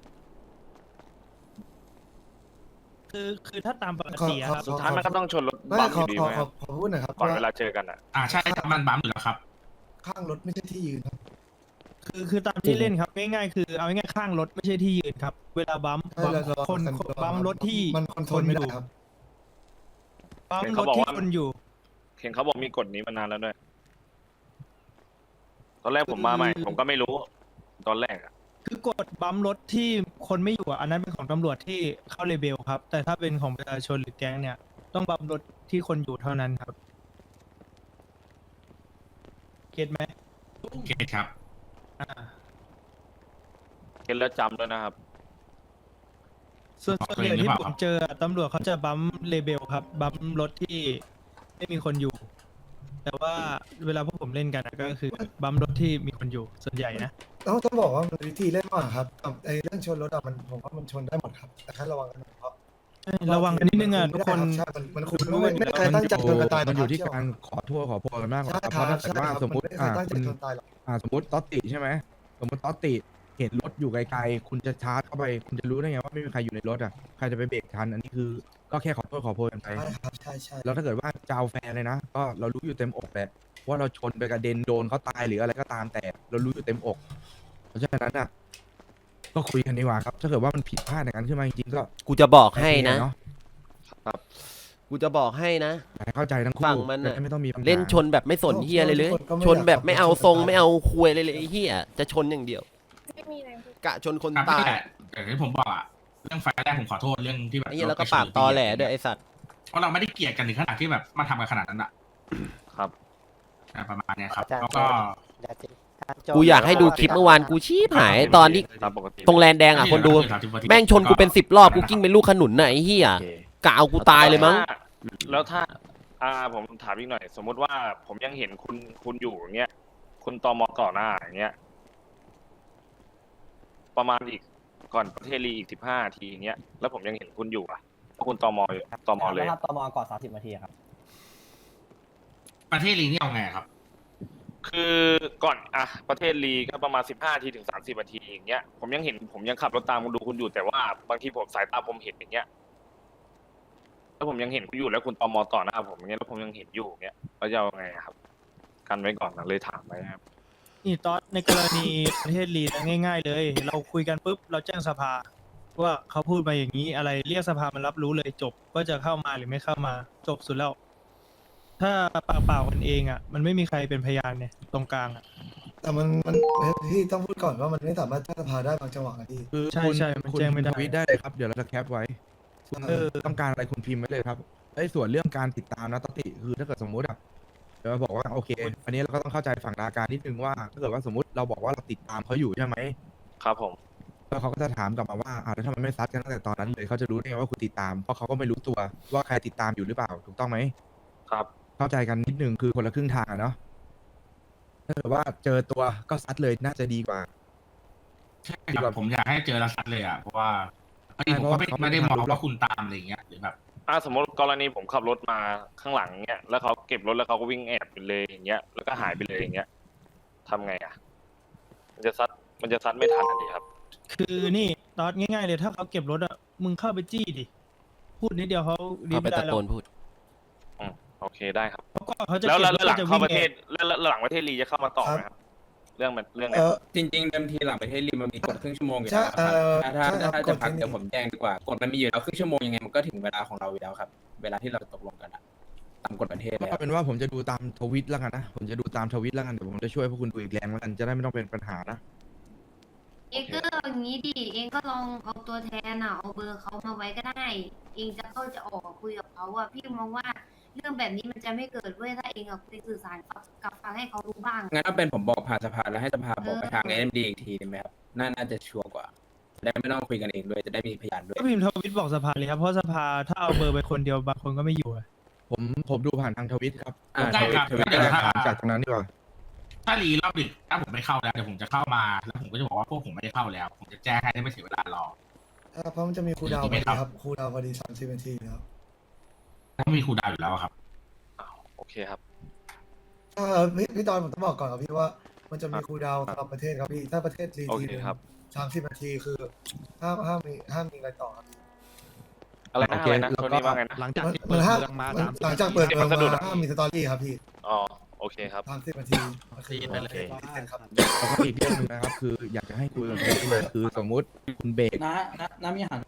[SPEAKER 15] คือคือถ้าตามปกติอะครับ
[SPEAKER 5] สุดท้ายมันก็ต้องชนรถ
[SPEAKER 13] ไม่
[SPEAKER 5] บัม
[SPEAKER 13] ข
[SPEAKER 5] อ
[SPEAKER 13] อยู่
[SPEAKER 5] ดี
[SPEAKER 13] ขอ
[SPEAKER 5] ไหม
[SPEAKER 13] ขอขอพูดหน่อยครับ
[SPEAKER 5] ก่อน
[SPEAKER 13] ว่า
[SPEAKER 5] เวลาเจอกันอะ
[SPEAKER 3] อ่าใช่ครับมันบัฟอยู่แล้วครับ
[SPEAKER 13] ข้างรถไม่ใช่ที่ยืนครับ
[SPEAKER 15] คือคือตามที่เล่นครับง่ายๆคือเอาง่ายๆข้างรถไม่ใช่ที่ยืนครับ เวลาบัมป์
[SPEAKER 13] ใช่แล้วเรา
[SPEAKER 15] คน
[SPEAKER 13] เรา
[SPEAKER 15] คนบัมป์รถที่
[SPEAKER 13] มันคอนโทรลไม่ได้
[SPEAKER 15] อยู่
[SPEAKER 13] ครับ
[SPEAKER 15] บัม
[SPEAKER 5] เห็น
[SPEAKER 15] ป์ร
[SPEAKER 5] เขา
[SPEAKER 15] ถ
[SPEAKER 5] บอก
[SPEAKER 15] ที่
[SPEAKER 5] ว่า
[SPEAKER 15] คนอยู่
[SPEAKER 5] เห็นเขาบอกมีกฎนี้มานานแล้วด้วย ตอนแรกผมมาใหม่ ผมก็ไม่รู้ ตอนแรกอะ
[SPEAKER 15] คือกดบัมป์รถที่คนไม่อยู่อะอันนั้นเป็นของตำรวจที่เข้าเลเบลครับ แต่ถ้าเป็นของประชาชนหรือแก๊งเนี่ย ต้องบัมป์รถที่คนอยู่เท่านั้นครับเก็ตไหม
[SPEAKER 3] โอเคครับ
[SPEAKER 15] อ่า
[SPEAKER 5] เห็นแล้วจำด้วยนะครับ
[SPEAKER 15] ส่วน
[SPEAKER 3] บอก
[SPEAKER 15] ส่วน
[SPEAKER 3] ตัว
[SPEAKER 15] ให
[SPEAKER 3] เองหรือ
[SPEAKER 15] ญ่ที่
[SPEAKER 3] เปล่า
[SPEAKER 15] ผ
[SPEAKER 3] ครั
[SPEAKER 15] ม
[SPEAKER 3] บ
[SPEAKER 15] เจออะตำรวจเขาจะบัมป์เลเบลครับ บัมป์รถที่ไม่มีคนอยู่ แต่ว่าเวลาพวกผมเล่นกันอะก็คือบัมป์รถที่มีคนอยู่ส่วนใหญ่นะ
[SPEAKER 13] ต้องต้องบอกว่ามันวิธีเล่นมากครับกับไอ้เรื่องชนรถอะมันผมว่ามันชนได้หมดครับแต่แค่ระวังกันหน่อยเพ ราะ
[SPEAKER 15] ระวังกันนิดนึงอะทุกคน
[SPEAKER 13] ใช่มันมันคุมไม่ได้ไม่ได้ใครตั้งใจชนกันตาย
[SPEAKER 10] มันอยู่
[SPEAKER 13] หร
[SPEAKER 10] ที่
[SPEAKER 13] เชื่
[SPEAKER 10] การขอโทษขอโพยกันมากกว่า
[SPEAKER 13] ใช่
[SPEAKER 10] ครับ
[SPEAKER 13] ค
[SPEAKER 10] เพ
[SPEAKER 13] รับ
[SPEAKER 10] ราะถ้าเกิดว่า
[SPEAKER 13] ใช่ครับ
[SPEAKER 10] สมมติ
[SPEAKER 13] มันไม่ได้ใครตั้งใจ
[SPEAKER 10] อ่าคุณ
[SPEAKER 13] ชนตายหรอก
[SPEAKER 10] อ่าสมมติต๊อตติใช่ไหมสมมติต๊อตติเห็นรถอยู่ไกลๆคุณจะชาร์จเข้าไป คุณจะรู้ได้ไงว่าไม่มีใครอยู่ในรถอะใครจะไปเบรกทันอันนี้คือก็แค่ขอโทษขอโพยกันไป
[SPEAKER 13] ใช่ครับใช่ใช่
[SPEAKER 10] แล้วถ้าเกิดว่าจะเอาแฟนเลยนะ ก็เรารู้อยู่เต็มอกแหละว่าเราชนไปกระเด็นโดนเขาตายหรืออะไรก็ตามแต่ เรารู้อยู่เต็มอก เพราะฉะนั้นอะ ก็คุยกันดีกว่าครับ ถ้าเกิดว่ามันผิดพลาดอย่างนั้นขึ้นมาจริงๆก็
[SPEAKER 7] กูจะบอกให้นะ
[SPEAKER 10] เนาะ
[SPEAKER 7] กูจะบอกให้นะ
[SPEAKER 10] เข้าใจทั้งคู่
[SPEAKER 7] ฝั่งมัน
[SPEAKER 10] จะ
[SPEAKER 7] อะ
[SPEAKER 10] ได้ไม่ต้องมีปัญหา
[SPEAKER 7] เล่นชนแบบไม่สนเฮียอะไรเลยชนแบบไม่เอาทรงไม่เอาคุยอะไรเลยไอ้เฮียจะชนอย่างเดียว
[SPEAKER 17] ไม่มีอะไรพูด
[SPEAKER 7] กะชนคน
[SPEAKER 3] ครับ
[SPEAKER 7] ตาย
[SPEAKER 3] นี่แหละแต่ที่ผมบอกอะเรื่องไฟแรกผมขอโทษเรื่องที่แบบ
[SPEAKER 7] ไอ้เฮียแล้วก็ปากตอแหลด้วยไอ้สัตว์
[SPEAKER 3] เพราะเราไม่ได้เกลียดกันถึงขนาดที่แบบมาทำกันขนาดนั้นอะ
[SPEAKER 5] ครับ
[SPEAKER 3] อะประมาณเนี้ยครับ
[SPEAKER 8] จะ
[SPEAKER 3] แล้วก็
[SPEAKER 8] จะจะจะ
[SPEAKER 7] กูอยากให้ดูคลิปเมื่อวานกูชี้หายตอนที่
[SPEAKER 5] ตามปกติ
[SPEAKER 7] ตรงแลนแดงอะคนดู แม่งชนกูเป็นสิบรอบกูกิ้งเป็นลูกขนุนน่ะไอ้เฮีย
[SPEAKER 5] โอเค
[SPEAKER 7] กะเอากูตายเลยมั้ง
[SPEAKER 5] แล้วถ้า อ่าผมถามอีกหน่อย สมมุติว่าผมยังเห็นคุณคุณอยู่อย่างเงี้ยคุณตอมอก่อนหน้าอย่างเงี้ยประมาณอีกก่อนประเทศลีอีกสิบห้าทีอย่างเงี้ยแล้วผมยังเห็นคุณอยู่อะเพราะคุณตอมอตอมอเลย
[SPEAKER 14] ครับตมก่อนสามสิบนาทีครับ
[SPEAKER 3] ประเทศลีนี่เอาไงครับ
[SPEAKER 5] คือก่อนอะประเทศลีก็ประมาณสิบห้าทีถึงสามสิบนาทีอย่างเงี้ยผมยังเห็นผมยังขับรถตามคุณดูคุณอยู่แต่ว่าบางทีผมสายตาผมเห็นอย่างเงี้ยแล้วผมยังเห็นคุณอยู่แล้วคุณตอมอต่อหน้าผมอย่างเงี้ยแล้วผมยังเห็นอยู่อย่างเงี้ยเราจะเอาไงครับ กันไว้ก่อนนะเลยถามไว้ครับ
[SPEAKER 15] นี่ตอนในกรณีประเทศลีนง่าย ๆ เลย เราคุยกันปุ๊บเราแจ้งสภา ว่าเขาพูดมาอย่างนี้อะไรเรียกสภามันรับรู้เลยจบว่าจะเข้ามาหรือไม่เข้ามา จบสุดแล้ว ถ้าปากเปล่ากันเองอะ มันไม่มีใครเป็นพยานเนี่ยตรงกลางอะ
[SPEAKER 13] แต่มันมันพี่ต้องพูดก่อนว่ามันไม่สามารถแจ้งสภาได้บางจังหวะนะพี่
[SPEAKER 10] คือ
[SPEAKER 15] ใช่
[SPEAKER 10] คุณ
[SPEAKER 15] ใช่มัน
[SPEAKER 10] คุณ
[SPEAKER 15] แจ้งไม่ได้
[SPEAKER 10] ทวิตได้เลยครับ เดี๋ยวเราจะแคปไว้คุณ
[SPEAKER 15] เออ
[SPEAKER 10] ต้องการอะไรคุณพิมพ์ไว้เลยครับไอ้ส่วนเรื่องการติดตามนะตติคือถ้าเกิดสมมุติอะเดี๋ยวมาบอกว่าโอเค อันนี้เราก็ต้องเข้าใจฝั่งนาการนิดนึงว่าถ้าเกิดว่าสมมติเราบอกว่าเราติดตามเขาอยู่ใช่ไหม
[SPEAKER 5] ครับผม
[SPEAKER 10] แล้วเขาก็จะถามกลับมาว่าอ่าแล้วทำไมไม่ซัดกันตั้งแต่ตอนนั้นเลยเขาจะรู้ได้ไงว่าคุณติดตามเพราะเขาก็ไม่รู้ตัวว่าใครติดตามอยู่หรือเปล่าถูกต้องไหม
[SPEAKER 5] ครับ
[SPEAKER 10] เข้าใจกันนิดนึงคือคนละครึ่งทางอะเนาะถ้าเกิดว่าเจอตัวก็ซัดเลยน่าจะดีกว่า
[SPEAKER 3] ใช่ครับผมอยากให้เจอแล้วซัดเลยอะเพราะว่าอันนี้ผมก็ไม่ไม่ได้มองว่าคุณตามอะไรอย่างเงี้ยหรือแบบ
[SPEAKER 5] อ่าสมมติกรณีผมขับรถมาข้างหลังเงี้ยแล้วเขาเก็บรถแล้วเขาก็วิ่งแอบไปเลยอย่างเงี้ยแล้วก็หายไปเลยอย่างเงี้ยทำไงอะ มันจะซัดมันจะซัดไม่ทันอันนี้ครับ
[SPEAKER 15] คือนี่ตอนง่ายๆเลยถ้าเขาเก็บรถอะมึงเข้าไปจี้ดิ พูดนิดเดียวเขาดี
[SPEAKER 7] เข้าไป
[SPEAKER 15] ไม่ได้
[SPEAKER 7] ตะ
[SPEAKER 15] แล้
[SPEAKER 7] โก
[SPEAKER 15] วน
[SPEAKER 7] พูด
[SPEAKER 5] อืม โอเคได้ครับ
[SPEAKER 15] เพราะก่อนเขาจะ
[SPEAKER 5] แล้ว
[SPEAKER 15] เก็บ
[SPEAKER 5] แล้ว
[SPEAKER 15] รถ
[SPEAKER 5] หลัง
[SPEAKER 15] จะ
[SPEAKER 5] เข้า
[SPEAKER 15] วิ่ง
[SPEAKER 5] ประเทศ
[SPEAKER 15] ไง
[SPEAKER 5] แล้วแล้วหลังประเทศลีจะเข้ามาต่อไหมครับ เรื่องมันเรื่องไหน
[SPEAKER 13] เออ
[SPEAKER 12] จริงๆเดิมทีหลังประเทศลีมันมีกฎครึ่งชั่วโมงอยู่
[SPEAKER 13] ใช่
[SPEAKER 12] แล้วครับ
[SPEAKER 13] เอ่อ
[SPEAKER 12] ถ้าถ้า
[SPEAKER 13] ใช่ครับ
[SPEAKER 12] ถ้าจะ
[SPEAKER 13] กฎ
[SPEAKER 12] พัก
[SPEAKER 13] ที่นี่
[SPEAKER 12] เดี๋ยวผมแจ้งดีกว่ากฎมันมีอยู่แล้วครึ่งชั่วโมงยังไงมันก็ถึงเวลาของเราอยู่แล้วครับ เวลาที่เราตกลงกันอะตามกฎประเทศแล้ว
[SPEAKER 10] เอาเป็นว่าผมจะดูตามทวิตแล้วกันนะ ผมจะดูตามทวิตแล้วกันเดี๋ยวผมจะช่วยพวกคุณดูอีกแรงแล้วกันจะได้ไม่ต้องเป็นปัญหานะ
[SPEAKER 18] เองก็อย่างนี้ดิ เองก็ลองเอาตัวแทนอะ เอาเบอร์เขามาไว้ก็ได้ เองจะเข้าจะออกคุยกับเขาอะ พี่มองว่า เรื่องแบบนี้มันจะไม่เกิดเว้ยถ้าเองอะคุยสื่อสารกับกับฟังให้เขารู้บ้าง
[SPEAKER 12] งั้นถ้าเป็นผมบอกผ่านสภาแล้วให้สภาบอกไปทางเอ็มดีอีกทีได้ไหมครับน่าน่าจะชัวร์กว่าจะได้ไม่ต้องคุยกันเองด้วยจะได้มีพยานด้วย
[SPEAKER 15] ก็พิมพ์ทวิตบอกสภาเลยครับ เพราะสภาถ้าเอาเบอร์ไปคนเดียวบางคนก็ไม่อยู่อะ
[SPEAKER 10] ผมผมดูผ่านทางทวิตครับ
[SPEAKER 12] อ่า
[SPEAKER 3] ได้ครับ
[SPEAKER 10] ทวิต
[SPEAKER 3] เดี๋ยวถ้า
[SPEAKER 10] ถามจากตรงนั้นดีกว่า
[SPEAKER 3] ถ้ารีรอบดึกถ้าผมไม่เข้าแล้วเดี๋ยวผมจะเข้ามา แล้วผมก็จะบอกว่าพวกผมไม่ได้เข้าแล้ว ผมจะแจ้งให้ได้ไม่เสียเวลารอ
[SPEAKER 13] เพราะมันจะมีครูดาวพอ
[SPEAKER 3] ไม่
[SPEAKER 13] ดี
[SPEAKER 3] ครับ
[SPEAKER 13] ครับครูดาวพอดีสามสิบนาทีครับ
[SPEAKER 3] ถ้ามีครูดาวอยู่แล้วอะครับ
[SPEAKER 5] โอเคครับ
[SPEAKER 13] เออพี่พี่ตอนผมต้องบอกก่อนครับพี่ว่า มันจะมีครูดาวสำหรับประเทศครับพี่ถ้าประเทศรี
[SPEAKER 5] โอ
[SPEAKER 13] ที
[SPEAKER 5] เคครับ
[SPEAKER 13] สามสิบนาทีคือห้ามห้ามมีห้ามมีอะไรต่อครับ
[SPEAKER 5] อะไรนะ
[SPEAKER 10] โอเค
[SPEAKER 5] อะไรนะ
[SPEAKER 10] แล้ว
[SPEAKER 5] โท
[SPEAKER 10] ก็
[SPEAKER 5] นี่ว่าไงนะ
[SPEAKER 10] หลังจาก
[SPEAKER 13] มัน
[SPEAKER 10] ที่
[SPEAKER 13] มันห้ามมันหลังจากเปิดเมือง
[SPEAKER 5] มันสะดุด
[SPEAKER 13] มา
[SPEAKER 5] อะ
[SPEAKER 13] ห้ามมีสตอรี่ครับพี่
[SPEAKER 5] อ๋อโอเคครับ
[SPEAKER 13] สามสิบนาทีโอเค
[SPEAKER 5] โอเค
[SPEAKER 13] ครับ
[SPEAKER 10] แล้วก็อีกเรื่องหนึงนะครับ คืออยากจะให้คุยกันตรงนี้เลยคือสมมุติคุณเบรก
[SPEAKER 16] น้าน้าน้ามีอาหาร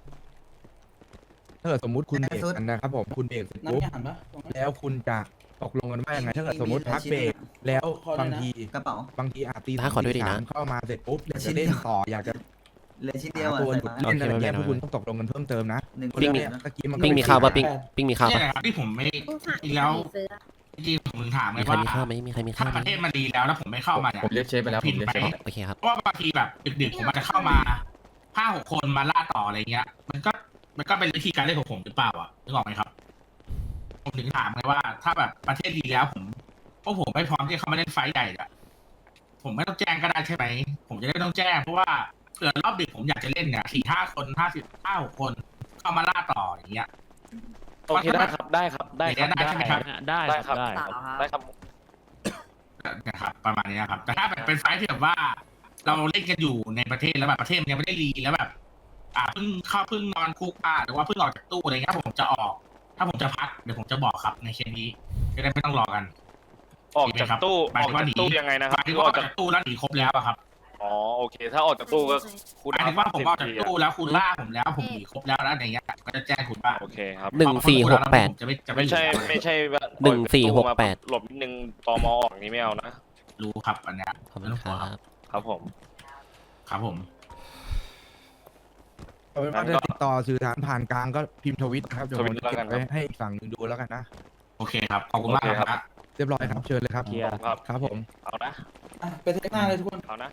[SPEAKER 10] ถ้าเกิดสมมุติคุณเบรก
[SPEAKER 16] สุด
[SPEAKER 10] กันนะครับผมคุณเบรกเสร็จ
[SPEAKER 16] น้า
[SPEAKER 10] ปุ๊บ
[SPEAKER 16] มีอาหารปะ
[SPEAKER 10] แล้วคุณจะตกลงกันว่ายังไงถ้าเกิดสมมติ
[SPEAKER 16] มี
[SPEAKER 10] พักเบรกแล้ว
[SPEAKER 16] ขอด้วยนะ
[SPEAKER 10] บางที
[SPEAKER 16] กระเป๋า
[SPEAKER 10] บางทีอาจตี
[SPEAKER 7] น้าขอด้วยดินะ
[SPEAKER 10] สามเข้ามาเสร็จปุ๊บอยาก
[SPEAKER 16] ชิ้
[SPEAKER 10] จะ
[SPEAKER 16] นเดี
[SPEAKER 10] เล่
[SPEAKER 16] ย
[SPEAKER 10] น
[SPEAKER 16] ว
[SPEAKER 10] ต่ออยากจะ
[SPEAKER 16] เหลือชิ้นเดียว
[SPEAKER 10] หา
[SPEAKER 16] อะ
[SPEAKER 10] ตัวห
[SPEAKER 16] ใส่
[SPEAKER 10] ลุด
[SPEAKER 16] มา
[SPEAKER 10] เล่นอะไรเงี้ย
[SPEAKER 7] โอเค
[SPEAKER 10] พวกคุณต้องตกลงกันเพิ่มเติมนะ
[SPEAKER 16] หนึ่ง
[SPEAKER 7] ปิ้งมี
[SPEAKER 10] เมื่อกี้มันก็
[SPEAKER 7] ปิ้งมีข้าวปะปิ้งปิ้งมีข้าว
[SPEAKER 3] นี่
[SPEAKER 7] ปะ
[SPEAKER 3] แหละครับที่ผมไม่จริงๆแล้วจริงๆผมถึงถามไง
[SPEAKER 7] มีใคร
[SPEAKER 3] ว่า
[SPEAKER 7] มีข้าวไหมมีใครมี
[SPEAKER 3] ถ้า
[SPEAKER 7] ข้าวไห
[SPEAKER 3] ป
[SPEAKER 7] ม
[SPEAKER 3] ระเทศมันดีแล้วแล้วผมไม่เข้ามาเนี่ย
[SPEAKER 12] ผมเรียกเชฟไปแล้วผ
[SPEAKER 3] ผิด
[SPEAKER 12] มเรียก
[SPEAKER 3] ไหม
[SPEAKER 12] เชฟ
[SPEAKER 7] โอเคครับ
[SPEAKER 3] เพราะว่าบางทีแบบดึกๆผมอาจจะเข้ามาห้าหกคนมาล่าต่ออะไรเงี้ย มันก็ มันก็เป็นวิธีการเล่นของผมหรือเปล่าอะนึกออกไหมครับ ผมถึงถามไงว่า ถ้าแบบประเทศดีแล้วผมพวกผมไม่พร้อมที่จะเข้ามาเล่นไฟท์ใหญ่อะผมไม่ต้องแจ้งก็ได้ใช่ไหม ผมจะได้ไม่ต้องแจ้ง เพราะว่าเผื่อรอบดึกผมอยากจะเล่นเนี่ยสี่ห้าคนห้าสิบห้าหกคนเข้ามาล่าต่ออย่างเงี้ย
[SPEAKER 5] โอเคได้ครับได้ครับได้ครับ
[SPEAKER 3] ได้ใช่ไหมครับ
[SPEAKER 5] ได้ได้ครับ
[SPEAKER 14] ได้
[SPEAKER 5] ได้ครับ
[SPEAKER 3] นะครับประมาณนี้ครับ แต่ถ้าแบบเป็นไฟท์ที่แบบว่า เราเล่นกันอยู่ในประเทศแล้วแบบประเทศมันยังไม่ได้รีแล้วแบบ อ่าเพิ่งเข้าเพิ่งนอนคุกอ่าหรือว่าเพิ่งออกจากตู้อะไรเงี้ยผมจะออก ถ้าผมจะพักเดี๋ยวผมจะบอกครับในเคสนี้จะได้ไม่ต้องรอกัน
[SPEAKER 5] ออกจากตู้
[SPEAKER 3] หมาย
[SPEAKER 5] ออ
[SPEAKER 3] ถึ
[SPEAKER 5] ก
[SPEAKER 3] งว่า
[SPEAKER 5] จาก
[SPEAKER 3] หนี
[SPEAKER 5] ตู้ยังไงนะ
[SPEAKER 3] ห
[SPEAKER 5] ครับ
[SPEAKER 3] มายถึง
[SPEAKER 5] อ
[SPEAKER 3] ว่าอ
[SPEAKER 5] อ
[SPEAKER 3] อกก
[SPEAKER 5] จาก
[SPEAKER 3] จากตู้แล้วหนีครบแล้วอะครับ
[SPEAKER 5] อ๋อโอเค ถ้าออกจากตู้ก็คุณ
[SPEAKER 3] หมายถึงว่าผมออกจากตู้แล้วคุณล่าผมแล้วผมหนีครบแล้วแล้วอะไรเงี้ยก็จะแจ้งคุณว่า
[SPEAKER 5] โอเคครับ
[SPEAKER 7] หนึ่งสี่หกแปด
[SPEAKER 3] จะไม่จะ
[SPEAKER 5] ไม่ใช่
[SPEAKER 3] อยู่
[SPEAKER 5] ไม่ใช่ว่า
[SPEAKER 7] หนึ่งสี่หกแปด
[SPEAKER 5] หลบนิดนึงตมออกนี้ไม่เอานะ
[SPEAKER 3] รู้ครับอันเนี้ย
[SPEAKER 7] ขอบคุณครับ
[SPEAKER 5] ครับผม
[SPEAKER 3] ครับผม
[SPEAKER 10] เอาเป็นว่าถ้าติดต่อสื่อสารผ่านกลางก็พิมพ์ทวิตนะครับเดี๋ยวผมจะเก็บไว้ให้อีกฝั่งหนึ่งดูแล้วกันนะ
[SPEAKER 3] โอเคครับ ขอบคุณมาก
[SPEAKER 5] ครั
[SPEAKER 3] บ
[SPEAKER 10] เรียบร้อยครับเชิญเลยครับ
[SPEAKER 5] ครับ
[SPEAKER 10] ผม
[SPEAKER 5] เอานะ
[SPEAKER 16] ไปเทคหน้าเลยทุกคน
[SPEAKER 5] เอานะ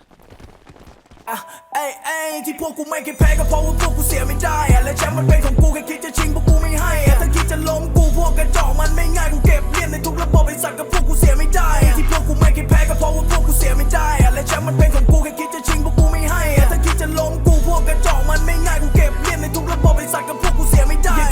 [SPEAKER 5] ไอ้
[SPEAKER 6] ไอ้ที่พวกกูไม่คิดแพ้ก็เพราะว่าพวกกูเสียไม่ได้อะและแชมป์มันเป็นของกูแค่คิดจะชิงพวกกูไม่ให้อะถ้าคิดจะล้มกูพวกกระจอกมันไม่ง่ายกูเก็บเลี่ยนในทุกระบบไอ้สัตว์กับพวกกูเสียไม่ได้อะที่พวกกูไม่คิดแพ้ก็เพราะว่าพวกกูเสียไม่ได้อะและแชมป์มันเป็นของกูแค่คิดจะชิงพวกกูไม่ให้อะถ้าคิดจะล้มกู พวกกระจอกมันไม่ง่ายกูเก็บเงียบในทุกระบบไอ้สัตว์กับพวกกูเสียไม่ได้